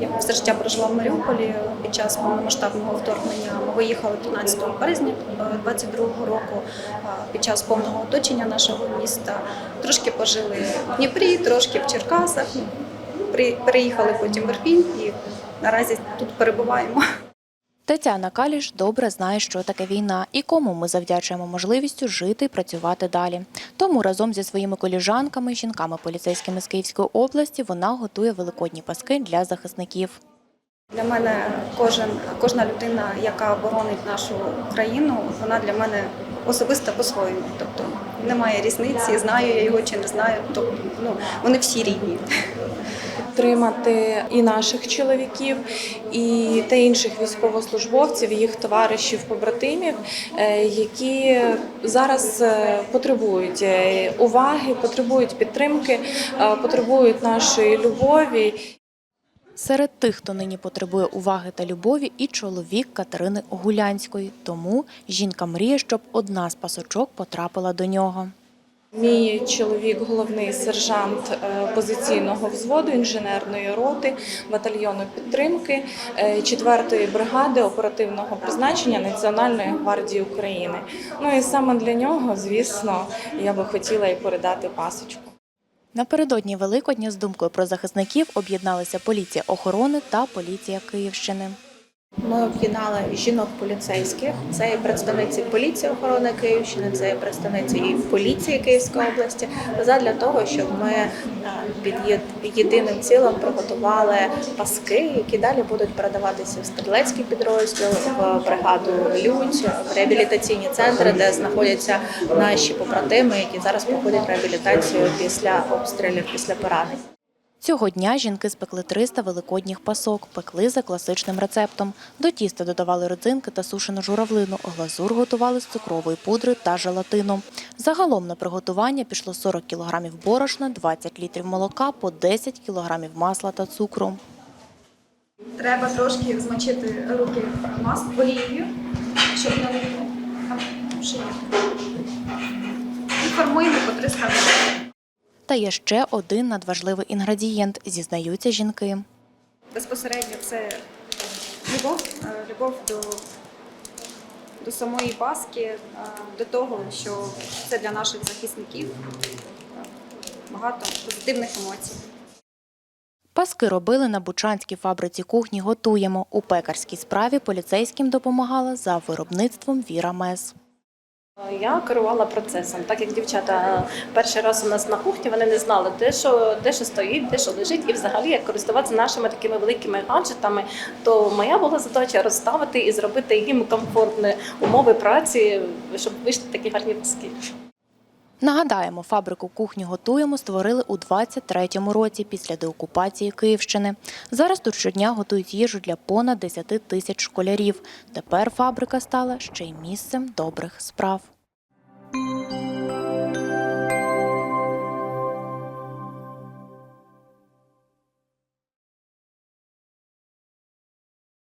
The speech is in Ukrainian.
Я все життя прожила в Маріуполі під час повномасштабного вторгнення. Ми виїхали 15 березня 22 року під час повного оточення нашого міста. Трошки пожили в Дніпрі, трошки в Черкасах. При- Переїхали потім в Ірпінь і наразі тут перебуваємо. Тетяна Каліш добре знає, що таке війна і кому ми завдячуємо можливістю жити і працювати далі. Тому разом зі своїми коліжанками, жінками поліцейськими з Київської області, вона готує великодні паски для захисників. Для мене кожен, кожна людина, яка боронить нашу країну, вона для мене особиста по-своєму. Тобто немає різниці, знаю я його чи не знаю. Тобто ну, вони всі рідні. Підтримати і наших чоловіків, і та інших військовослужбовців, їх товаришів, побратимів, е, які зараз е, потребують е, уваги, потребують підтримки, потребують нашої любові. Серед тих, хто нині потребує уваги та любові, і чоловік Катерини Огулянської. Тому жінка мріє, щоб одна з пасочок потрапила до нього. Мій чоловік головний сержант е, позиційного взводу інженерної роти батальйону підтримки 4-ї бригади оперативного призначення Національної гвардії України. Ну і саме для нього, звісно, я би хотіла і передати пасочку. Напередодні Великодня з думкою про захисників об'єдналися поліція охорони та поліція Київщини. Ми об'єднали жінок поліцейських. Це і представниці поліції охорони Київщини, це і представниці і поліції Київської області. Задля того, щоб ми е, під єдиним цілом приготували паски, які далі будуть передаватися в стрілецький підрозділ, в бригаду Людь, в реабілітаційні центри, де знаходяться наші побратими, які зараз проходять реабілітацію після обстрілів, після поранень. Цього дня жінки спекли 300 великодніх пасок, пекли за класичним рецептом. До тіста додавали родзинки та сушену журавлину. Глазур готували з цукрової пудри та желатину. Загалом на приготування пішло 40 кг борошна, 20 літрів молока, по 10 кг масла та цукру. Треба трошки змочити руки мас олією, щоб не шиї. І формуємо по 300 грамів. Та є ще один надважливий інгредієнт, зізнаються жінки. Безпосередньо це любов, е, любов до, до самої паски, е, до того, що це для наших захисників Е, багато позитивних емоцій. Паски робили на Бучанській фабриці кухні «Готуємо». У пекарській справі поліцейським допомагала за виробництвом Віра Мес. Я керувала процесом, так як дівчата перший раз у нас на кухні, вони не знали, де що, де що стоїть, де що лежить, і взагалі як користуватися нашими такими великими гаджетами. То моя була задача розставити і зробити їм комфортні умови праці, щоб вийшли такі гарні паски. Нагадаємо, фабрику кухні готуємо створили у 23-му році після деокупації Київщини. Зараз тут щодня готують їжу для понад 10 тисяч школярів. Тепер фабрика стала ще й місцем добрих справ.